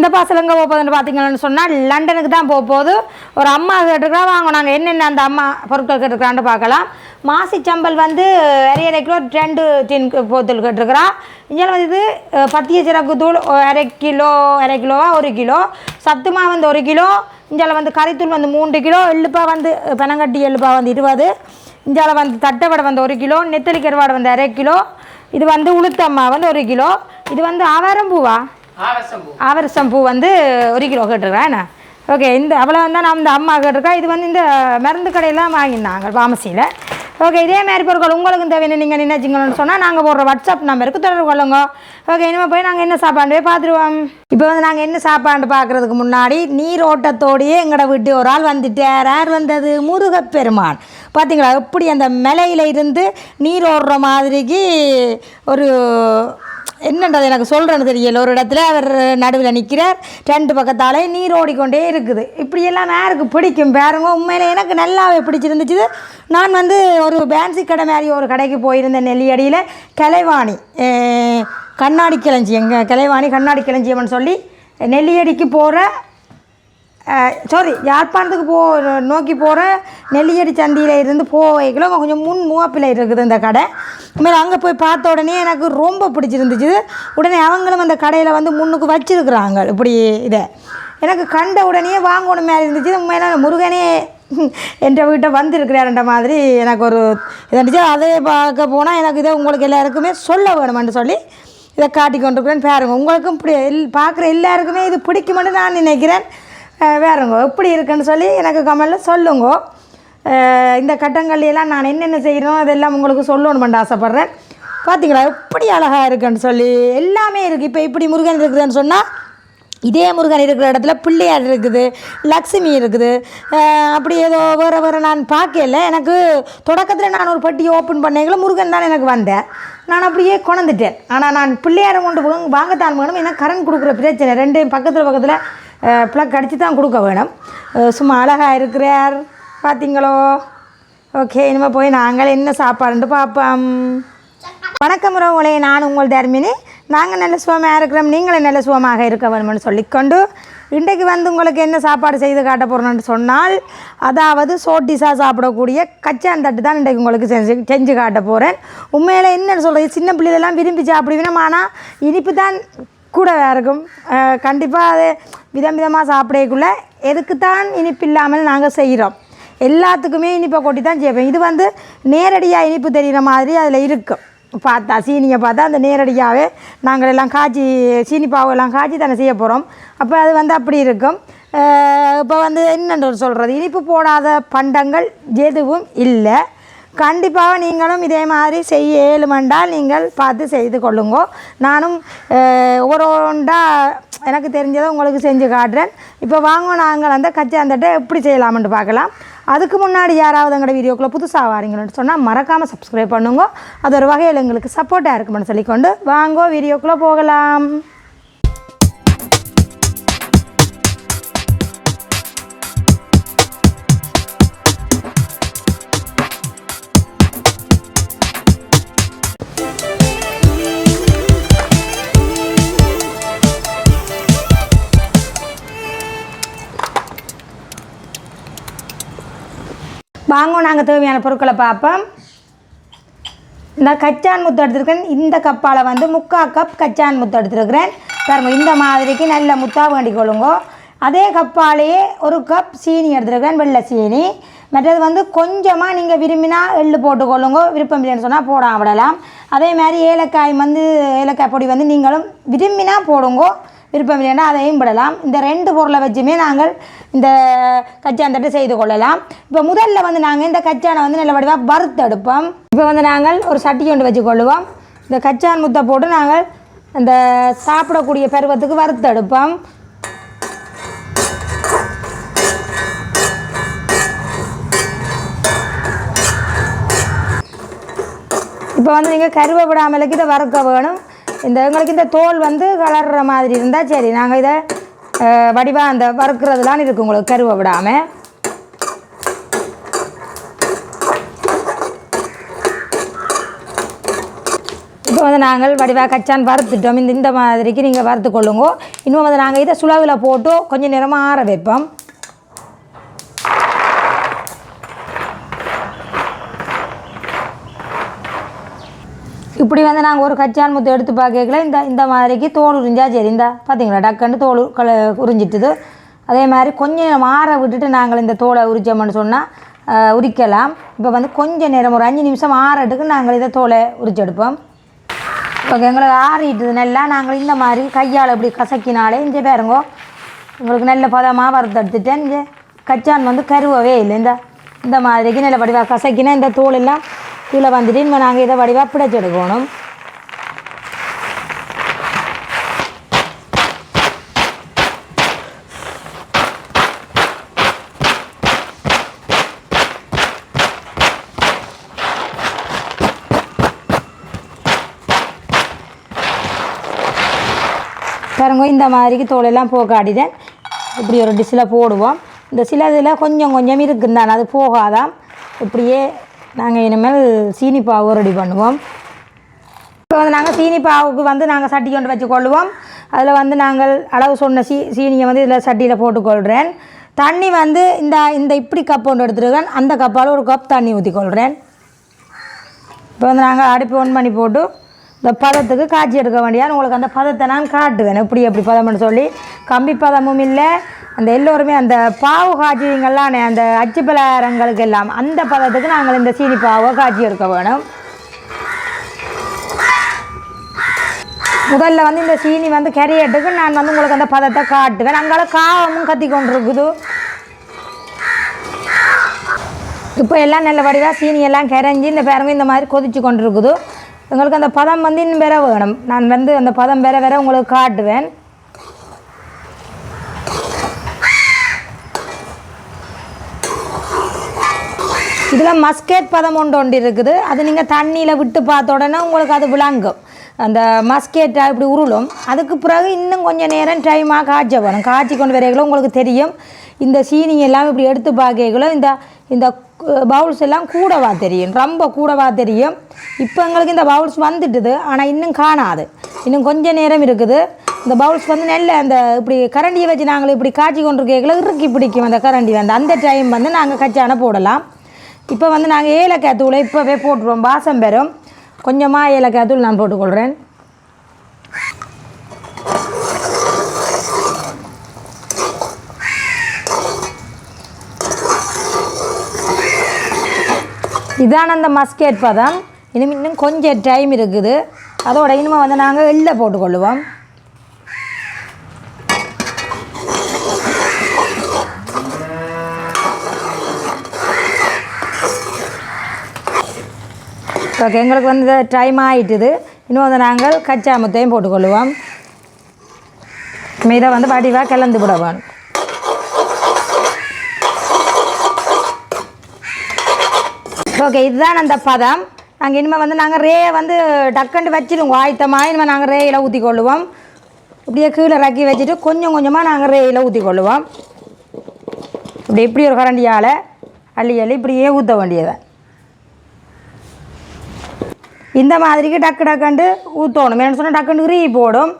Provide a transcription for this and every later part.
இந்த பாசல் எங்கே போக போகுதுன்னு பார்த்தீங்கன்னு சொன்னால் லண்டனுக்கு தான் போக போகுது. ஒரு அம்மா கேட்டுருக்கா வாங்க நாங்கள் என்னென்ன அந்த அம்மா பொருட்கள் கேட்டுருக்கான்னு பார்க்கலாம். மாசி சம்பல் வந்து அரை அரை கிலோ ரெண்டு டின் போத்தல் கேட்டுருக்குறா. இங்கே வந்து இது பத்திய சிறகு தூள் அரை கிலோ அரை கிலோவா ஒரு கிலோ. சத்துமா வந்து ஒரு கிலோ. இஞ்சால வந்து கறித்தூள் வந்து மூன்று கிலோ. எள்ளுப்பா வந்து பனங்கட்டி எள்ளுப்பா வந்து இருபது. இஞ்சால வந்து தட்டை வந்து ஒரு கிலோ. நெத்தலி கருவாடை வந்து அரை கிலோ. இது வந்து உளுத்தம்மா வந்து ஒரு கிலோ. இது வந்து அவரம்பூவா ஆவரசம் பூ வந்து ஒரு கிலோ கேட்டிருக்கேன் என்ன? ஓகே இந்த அவ்வளோ தான் நான் இந்த அம்மா கேட்டிருக்கா இது வந்து இந்த மருந்து கடையெல்லாம் வாங்கியிருந்தாங்க ஃபார்மசியில் ஓகே இதே மாதிரி பொருட்கள் உங்களுக்கு தேவையான நீங்கள் நினைச்சிங்கன்னு சொன்னால் நாங்கள் போடுற வாட்ஸ்அப் நம்பருக்கு தொடர்பு கொள்ளுங்க. ஓகே இனிமேல் போய் நாங்கள் என்ன சாப்பாடு போய் பார்த்துருவோம். இப்போ வந்து நாங்கள் என்ன சாப்பாடு பார்க்குறதுக்கு முன்னாடி நீரோட்டத்தோடையே எங்களோட வீட்டு ஒரு ஆள் வந்துட்டார். யார் வந்தது? முருகப்பெருமான். பார்த்தீங்களா எப்படி அந்த மலையில இருந்து நீர் ஓடுற மாதிரிக்கு ஒரு என்னன்றது எனக்கு சொல்கிறேன்னு தெரியல. ஒரு இடத்துல அவர் நடுவில் நிற்கிறார் ரெண்டு பக்கத்தாலே நீர் ஓடிக்கொண்டே இருக்குது. இப்படியெல்லாம் யாருக்கு பிடிக்கும் பாருங்க. உண்மையில் எனக்கு நல்லாவே பிடிச்சிருந்துச்சு. நான் வந்து ஒரு பேன்சி கடை மாதிரி ஒரு கடைக்கு போயிருந்தேன் நெல்லியடியில். கலைவாணி. கண்ணாடி கிளஞ்சி எங்கள் கலைவாணி கண்ணாடி கிளஞ்சியம்னு சொல்லி நெல்லியடிக்கு போகிற சாரி யாழ்ப்பாணத்துக்கு போ நோக்கி போகிற நெல்லியடி சந்தியில் இருந்து போவைக்குள்ள கொஞ்சம் முன் மூவாப்பில் இருக்குது இந்த கடை. இதுமாதிரி அங்கே போய் பார்த்த உடனே எனக்கு ரொம்ப பிடிச்சிருந்துச்சு. உடனே அவங்களும் அந்த கடையில் வந்து முன்னுக்கு வச்சுருக்குறாங்க இப்படி இதை. எனக்கு கண்ட உடனே வாங்கணும் மாதிரி இருந்துச்சு உண்மையில முருகனே என்ற வீட்டை வந்திருக்கிறாருன்ற மாதிரி எனக்கு ஒரு இருந்துச்சு. அதை பார்க்க போனால் எனக்கு இதை உங்களுக்கு எல்லாருக்குமே சொல்ல வேணுமென்று சொல்லி இதை காட்டி கொண்டிருக்கிறேன் பாருங்கள் உங்களுக்கும் இப்படி எல் பார்க்குற எல்லாருக்குமே இது பிடிக்குமென்று நான் நினைக்கிறேன். வேறுங்க எப்படி இருக்குன்னு சொல்லி எனக்கு கமெண்டில் சொல்லுங்க. இந்த கட்டங்கள்லாம் நான் என்னென்ன செய்கிறோம் அதெல்லாம் உங்களுக்கு சொல்லணுமெண்டு ஆசைப்பட்றேன். பார்த்தீங்களா எப்படி அழகாக இருக்குன்னு சொல்லி எல்லாமே இருக்குது இப்போ இப்படி முருகன் இருக்குதுன்னு சொன்னால் இதே முருகன் இருக்கிற இடத்துல பிள்ளையார் இருக்குது லக்ஷ்மி இருக்குது. அப்படி ஏதோ வேறு வேறு நான் பார்க்கல. எனக்கு தொடக்கத்தில் நான் ஒரு பட்டி ஓப்பன் பண்ணேங்கள முருகன் தான் எனக்கு வந்தேன் நான் அப்படியே கொணந்துட்டேன் ஆனால் நான் பிள்ளையாரை கொண்டு வாங்கத்தான் வேணும். ஏன்னா கரண்ட் கொடுக்குற பிரச்சனை. ரெண்டையும் பக்கத்தில் பக்கத்தில் ப்ளக் அடித்து தான் கொடுக்க வேணும். சும்மா அழகாக இருக்கிறார். பார்த்தீங்களோ ஓகே இனிமேல் போய் நாங்கள் என்ன சாப்பாடுன்ட்டு பார்ப்போம். வணக்கம் உறவுகளே நான் உங்கள் தர்மினி. நாங்கள் நல்ல சுகமாக இருக்கிறோம் நீங்களும் நல்ல சுகமாக இருக்க வேணும்னு சொல்லிக்கொண்டு இன்றைக்கு வந்து உங்களுக்கு என்ன சாப்பாடு செய்து காட்ட போகிறோன்னு சொன்னால் அதாவது சோட்டிஸாக சாப்பிடக்கூடிய கச்சான் தட்டு தான் இன்றைக்கு உங்களுக்கு செஞ்சு செஞ்சு காட்ட போகிறேன் உண்மையில் என்னென்னு சொல்கிறது சின்ன பிள்ளைகளெல்லாம் விரும்பி சாப்பிடுவேன் ஆனால் இனிப்பு தான் கூட இருக்கும். கண்டிப்பாக அது விதம் விதமாக சாப்பிடக்குள்ள எதுக்கு தான் இனிப்பு இல்லாமல் நாங்கள் செய்கிறோம் எல்லாத்துக்குமே இனிப்பை கொட்டி தான் செய்வோம். இது வந்து நேரடியாக இனிப்பு தெரிகிற மாதிரி அதில் இருக்கும் பார்த்தா சீனியை பார்த்தா அந்த நேரடியாகவே நாங்கள் எல்லாம் காய்ச்சி சீனி பாவு எல்லாம் காய்ச்சி தானே செய்ய போகிறோம் அப்போ அது வந்து அப்படி இருக்கும். இப்போ வந்து என்னென்று சொல்கிறது இனிப்பு போடாத பண்டங்கள் எதுவும் இல்லை. கண்டிப்பாக நீங்களும் இதே மாதிரி செய்ய ஏழுமென்றால் நீங்கள் பார்த்து செய்து கொள்ளுங்கோ. நானும் ஒரு ஒன்றா எனக்கு தெரிஞ்சதை உங்களுக்கு செஞ்சு காட்டுறேன். இப்போ வாங்க நாங்கள் அந்த கச்சாந்தட்டை எப்படி செய்யலாம்னு பார்க்கலாம். அதுக்கு முன்னாடி யாராவது எங்களோட வீடியோக்குள்ளே புதுசாக வாரீங்கன்னு சொன்னால் மறக்காமல் சப்ஸ்கிரைப் பண்ணுங்க. அது ஒரு வகையில் எங்களுக்கு சப்போர்ட்டாக இருக்குமென்னு சொல்லிக்கொண்டு வாங்கோ வீடியோக்குள்ளே போகலாம். வாங்க நாங்கள் தேவையான பொருட்களை பார்ப்போம். இந்த கச்சான் முத்து எடுத்துருக்கேன் இந்த கப்பால் வந்து முக்கால் கப் கச்சான் முத்து எடுத்துருக்கிறேன். பாருங்க இந்த மாதிரிக்கு நல்ல முத்தாக வேண்டிக் கொள்ளுங்க. அதே கப்பாலேயே ஒரு கப் சீனி எடுத்துருக்கேன் வெள்ளை சீனி. மற்றது வந்து கொஞ்சமாக நீங்கள் விரும்பினா எள்ளு போட்டுக்கொள்ளுங்க விருப்பம் இல்லைன்னு சொன்னால் போட விடலாம். அதே மாதிரி ஏலக்காய் வந்து ஏலக்காய் பொடி வந்து நீங்களும் விரும்பினா போடுங்கோ. விருப்பம் இல்லைன்னா அதையும் விடலாம். இந்த ரெண்டு பொருளை வச்சுமே நாங்கள் இந்த கச்சாந்தட்டை செய்து கொள்ளலாம். இப்போ முதல்ல வந்து நாங்கள் இந்த கச்சானை வந்து நல்ல வடிவாக வறுத்தெடுப்போம். இப்போ வந்து நாங்கள் ஒரு சட்டி கொண்டு வச்சுக்கொள்ளுவோம் இந்த கச்சான் முத்தை போட்டு நாங்கள் அந்த சாப்பிடக்கூடிய பருவத்துக்கு வறுத்தெடுப்போம். இப்போ வந்து நீங்கள் கருவை விடாமலுக்கு இதை வறுக்க வேணும். இந்த எங்களுக்கு இந்த தோல் வந்து வளர்கிற மாதிரி இருந்தால் சரி நாங்கள் இதை வடிவாக அந்த வறுக்கிறதுலாம் இருக்குது உங்களுக்கு கருவை விடாமல் இப்போ வந்து நாங்கள் வடிவாக கச்சான் வறுத்துட்டோம். இந்த இந்த மாதிரிக்கு நீங்கள் வறுத்து கொள்ளுங்க. இன்னும் வந்து நாங்கள் இதை சுழவில் போட்டு கொஞ்சம் நேரமாக ஆற வைப்போம். வந்து நாங்கள் ஒரு கச்சான் முத்து எடுத்து பார்க்கல இந்த இந்த மாதிரிக்கு தோல் உறிஞ்சா சரி. இந்த பார்த்தீங்களா டக்குன்னு தோல் கல உறிஞ்சிட்டுது. அதே மாதிரி கொஞ்சம் நேரம் ஆற விட்டுட்டு நாங்கள் இந்த தோலை உரிச்சோம்னு சொன்னால் உரிக்கலாம். இப்போ வந்து கொஞ்ச நேரம் ஒரு அஞ்சு நிமிஷம் ஆறட்டுக்கு நாங்கள் இதை தோலை உரிச்செடுப்போம். இப்போ எங்களுக்கு ஆறிட்டுது நல்லா. நாங்கள் இந்த மாதிரி கையால் இப்படி கசக்கினாலே இங்கே பாருங்கோ உங்களுக்கு நல்ல பதமாக வறுத்தெடுத்துட்டேன் இங்கே கச்சான் வந்து கருவவே இல்லை. இந்த இந்த மாதிரிக்கு நல்ல படிவாக கசக்கினா இந்த தோல் எல்லாம் கீழே வந்துட்டு இனிமேல் நாங்கள் இதை வடிவாக பிடிச்செடுக்கணும் பாருங்க இந்த மாதிரிக்கு தோலெல்லாம் போகாட்டிதான் இப்படி ஒரு டிஷ்ஷில் போடுவோம். இந்த சில இதில் கொஞ்சம் கொஞ்சம் இருக்குந்தான் அது போகாதான் இப்படியே நாங்கள் இனிமேல் சீனி பாவு ரெடி பண்ணுவோம். இப்போ வந்து நாங்கள் சீனி பாவுக்கு வந்து நாங்கள் சட்டி கொண்டு வச்சு கொள்ளுவோம். அதில் வந்து நாங்கள் அளவு சொன்ன சீ சீனியை வந்து இதில் சட்டியில் போட்டுக்கொள்கிறேன் தண்ணி வந்து இந்த இந்த இப்படி கப் ஒன்று எடுத்துருக்கேன். அந்த கப்பால் ஒரு கப் தண்ணி ஊற்றிக்கொள்கிறேன் இப்போ வந்து நாங்கள் அடுப்பு ஒன் பண்ணி போட்டு இந்த பதத்துக்கு காய்ச்சி எடுக்க வேண்டியா உங்களுக்கு அந்த பதத்தை நான் காட்டுவேன். எப்படி எப்படி பதம்னு சொல்லி. கம்பி பதமும் இல்லை. அந்த எல்லோருமே அந்த பாவு காய்ச்சிங்கெல்லாம் அந்த அச்சு பலகாரங்களுக்கு எல்லாம் அந்த பதத்துக்கு நாங்கள் இந்த சீனி பாவை காய்ச்சி எடுக்க வேணும். முதல்ல வந்து இந்த சீனி வந்து கரையட்டுக்கு நான் வந்து உங்களுக்கு அந்த பதத்தை காட்டுவேன். அங்கால காவமும் கத்தி கொண்டிருக்குது. இப்போ எல்லாம் நல்ல வடிவாக சீனி எல்லாம் கரைஞ்சி இந்த பேரங்க இந்த மாதிரி கொதிச்சு கொண்டு இருக்குது உங்களுக்கு அந்த பதம் வந்து இன்னும் வேற வேணும். நான் வந்து அந்த பதம் வேற வேற உங்களுக்கு காட்டுவேன். இதில் மஸ்கேட் பதம் ஒன்று ஒன்று இருக்குது. அது நீங்கள் தண்ணியில் விட்டு பார்த்த உடனே உங்களுக்கு அது விளங்கும். அந்த மஸ்கேட்டாக இப்படி உருளும். அதுக்கு பிறகு இன்னும் கொஞ்சம் நேரம் டைமாக காய்ச்ச வரும் காய்ச்சி கொண்டு வரைகளும் உங்களுக்கு தெரியும். இந்த சீனி எல்லாம் இப்படி எடுத்து பார்க்கக்குள்ள இந்த இந்த பவுல்ஸ் எல்லாம் கூடவா தெரியும்? ரொம்ப கூடவா தெரியும்? இப்போ எங்களுக்கு இந்த பவுல்ஸ் வந்துட்டுது. ஆனால் இன்னும் காணாது. இன்னும் கொஞ்சம் நேரம் இருக்குது. இந்த பவுல்ஸ் வந்து நெல்ல அந்த இப்படி கரண்டியை வச்சு நாங்கள் இப்படி காய்ச்சி கொண்டு இறுக்கி பிடிக்கும் அந்த கரண்டி வந்து. அந்த டைம் வந்து நாங்கள் கச்சான போடலாம். இப்போ வந்து நாங்கள் ஏலக்காய் தூளை இப்போவே போட்டுருவோம். வாசம் பெறும். கொஞ்சமாக ஏலக்காய் தூள் நான் போட்டுக்கொள்கிறேன் இதான அந்த மஸ்கேட் பதம். இனிமே இன்னும் கொஞ்சம் டைம் இருக்குது. அதோட இனிமே வந்து நாங்கள் எள்ளை போட்டுக்கொள்ளுவோம். ஓகே எங்களுக்கு வந்து டைம் ஆகிட்டுது இன்னும் வந்து நாங்கள் கச்சாமத்தையும் போட்டுக்கொள்ளுவோம். இதை வந்து வடிவாக கிளந்து விட வேணும் ஓகே இதுதான் அந்த பதம். நாங்கள் இனிமேல் வந்து நாங்கள் ரே வந்து டக்குண்டு வச்சிடுவோம். ஆயத்தமாக இனிமேல் நாங்கள் ரேயில் ஊற்றி கொள்ளுவோம் இப்படியே கீழே ரக்கி வச்சுட்டு கொஞ்சம் கொஞ்சமாக நாங்கள் ரேயில் ஊற்றி கொள்ளுவோம் இப்படி இப்படி ஒரு கரண்டியால் அள்ளி அள்ளி இப்படியே ஊற்ற வேண்டியதை. இந்த மாதிரிக்கு டக்கு டக்குண்டு ஊற்றணும் என்ன சொன்னால் டக்குண்டு ரீ போடும்.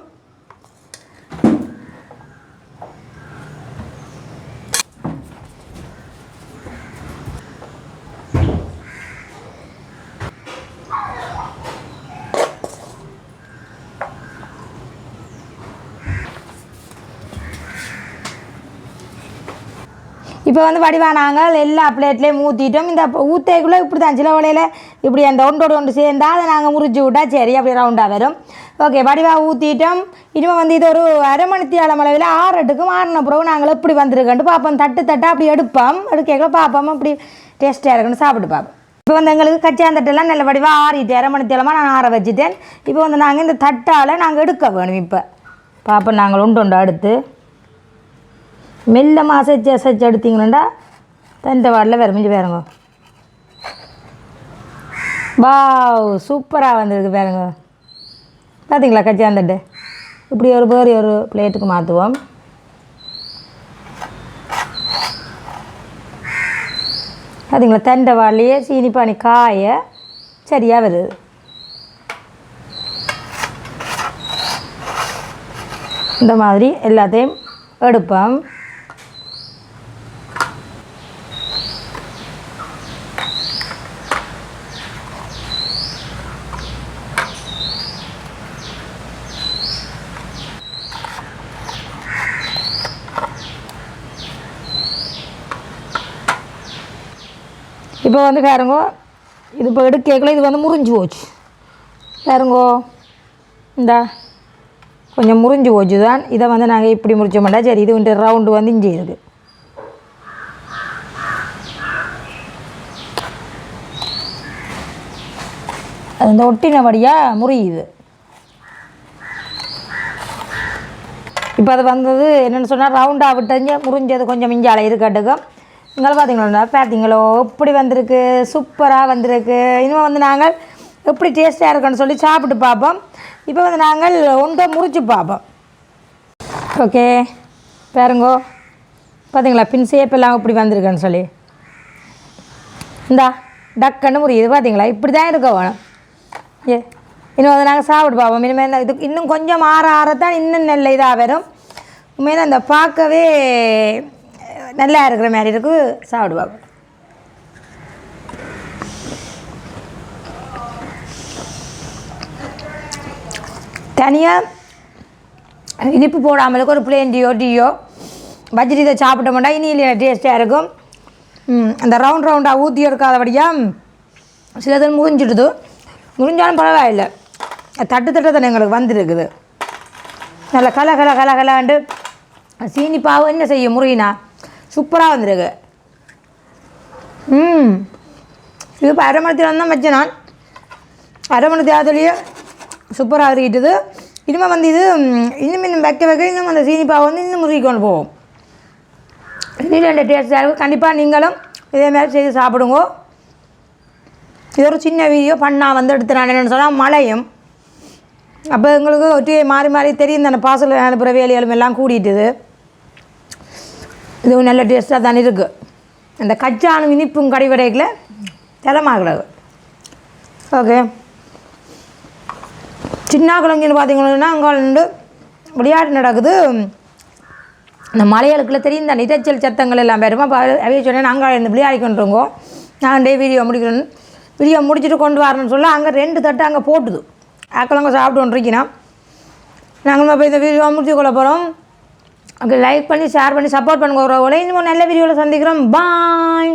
இப்போ வந்து வடிவா நாங்கள் எல்லா பிளேட்லேயும் ஊற்றிட்டோம் இந்த ஊற்றக்குள்ளே இப்படி தான் சில வலையில் இப்படி அந்த ஒன்றோடு ஒன்று சேர்ந்தா அதை நாங்கள் முறிச்சு விட்டா சரி அப்படி ரவுண்டாக வரும். ஓகே வடிவா ஊற்றிட்டோம் இனிமேல் வந்து இது ஒரு அரை மணித்தி அளவில் ஆறட்டுக்கும் ஆறின பிறகு நாங்கள் எப்படி வந்திருக்கன்ட்டு பார்ப்போம். தட்டு தட்டாக அப்படி எடுப்போம். எடுக்கல பார்ப்போம். அப்படி டேஸ்ட்டாக இருக்குன்னு சாப்பிட்டு பார்ப்போம். இப்போ வந்து எங்களுக்கு கச்சாந்தட்டெல்லாம் நல்ல வடிவாக ஆறிட்டு அரை மணி நான் ஆற வச்சுட்டேன். இப்போ வந்து நாங்கள் இந்த தட்டால் நாங்கள் எடுக்க வேணும் இப்போ. பார்ப்போம் நாங்கள் உண்டு உண்டு அடுத்து. மெல்ல அசைச்சு அசைச்சு எடுத்தீங்கன்னா தண்டை வாடில் வரமிஞ்சு பாருங்க. வாவ் சூப்பராக வந்திருக்கு பாருங்க. பார்த்தீங்களா கச்சாந்தட்டு இப்படி ஒரு பேர் ஒரு பிளேட்டுக்கு மாற்றுவோம் பார்த்தீங்களா தண்டை வாழையே சீனி காய சரியாக வருது. இந்த மாதிரி எல்லாத்தையும் எடுப்போம். இப்போ வந்து பாருங்கோ இது இப்போ எடுக்கல இது வந்து முறிஞ்சு போச்சு. பாருங்கோ இந்தா கொஞ்சம் முறிஞ்சு போச்சு தான் இதை வந்து நாங்கள் இப்படி முறிச்ச மாட்டோம் சரி இது வந்து ரவுண்டு வந்து இஞ்சி இருக்குது அது இந்த ஒட்டினபடியாக முறியுது. இப்போ அது வந்தது என்னென்னு சொன்னால் ரவுண்டாக விட்டஞ்சு முறிஞ்சது கொஞ்சம் மிஞ்சால இருக்கட்டுக்கும் இங்கே பார்த்தீங்களா பார்த்தீங்களோ? எப்படி வந்திருக்கு? சூப்பராக வந்திருக்கு. இனிமேல் வந்து நாங்கள் எப்படி டேஸ்ட்டாக இருக்குன்னு சொல்லி சாப்பிட்டு பார்ப்போம். இப்போ வந்து நாங்கள் ஒன்றை முறிச்சு பார்ப்போம். ஓகே பாருங்கோ. பார்த்தீங்களா? பின் சேப்பெல்லாம் இப்படி வந்திருக்குன்னு சொல்லி. இந்தா டக்குன்னு முறியுது. பார்த்தீங்களா? இப்படி தான் இருக்க வேணும். ஏ இன்னும் வந்து நாங்கள் சாப்பிட்டு பார்ப்போம். இனிமேல் இந்த இது இன்னும் கொஞ்சம் ஆற ஆறத்தான் இன்னும் நல்ல இதாக வரும். உண்மையில அந்த பார்க்கவே நல்லா இருக்கிற மாதிரி இருக்கு சாப்பிடுவாங்க. தனியாக இனிப்பு போடாமலுக்கு ஒரு பிளேன் டீயோ டீயோ பஜ்ரி இதை சாப்பிட்ட மாட்டா இனி இல்லை டேஸ்ட்டாக இருக்கும் அந்த ரவுண்ட் ரவுண்டாக ஊற்றி எடுக்காதபடியாக சிலது முறிஞ்சிடுது. முறிஞ்சாலும் பரவாயில்லை. தட்டு தட்டு தானே எங்களுக்கு வந்துருக்குது. நல்லா கல கல கல கலாண்டு சீனி பாவு என்ன செய்யும் முறியினா சூப்பராக வந்திருக்கு. ம். இது இப்போ அரை மணி நேரம் தான் வச்சேன் நான். அரை மணி நேரத்துலேயே சூப்பராக இருக்கிட்டது இனிமேல் வந்து இது இன்னும் இன்னும் வைக்க வைக்க இன்னும் அந்த சீனிப்பாக வந்து இன்னும் முறுக்கி கொண்டு போவோம். இன்னும் ரெண்டு டேஸ்ட்டாக இருக்கும். கண்டிப்பாக நீங்களும் இதே மாதிரி செய்து சாப்பிடுங்க. இது ஒரு சின்ன வீடியோ பண்ணா வந்து எடுத்து நான் என்னென்னு சொன்னால் மழையும். அப்போ எங்களுக்கு ஒட்டி மாறி மாறி தெரியும் தானே பாசல் அனுப்புகிற வேலைகளும் எல்லாம் கூடிட்டுது. இதுவும் நல்ல டேஸ்ட்டாக தான் இருக்குது அந்த கச்சானும் இனிப்பும் கடிவடைக்கில் திறமாகிறது ஓகே சின்ன குழந்தைன்னு பார்த்தீங்கன்னா அங்கே வந்து விளையாட்டு நடக்குது. இந்த மலையாளுக்குள்ள தெரியும் இந்த இரைச்சல் சத்தங்கள் எல்லாம் பெருமா அவைய சொன்னேன் நாங்கள் இந்த விளையாடி கொண்டுருங்கோ நான் டே வீடியோ முடிக்கணும் வீடியோ முடிச்சுட்டு கொண்டு வரணும்னு சொல்ல அங்கே ரெண்டு தட்டு அங்கே போட்டுது. ஆக்களங்க சாப்பிட்டு கொண்டிருக்கிறோம் நாங்கள் போய் இந்த வீடியோ முடிச்சு கொள்ள போகிறோம் அங்கே லைக் பண்ணி ஷேர் பண்ணி சப்போர்ட் பண்ணுங்க ஒரு இன்னும் நல்ல வீடியோவில் சந்திக்கிறோம். பாய்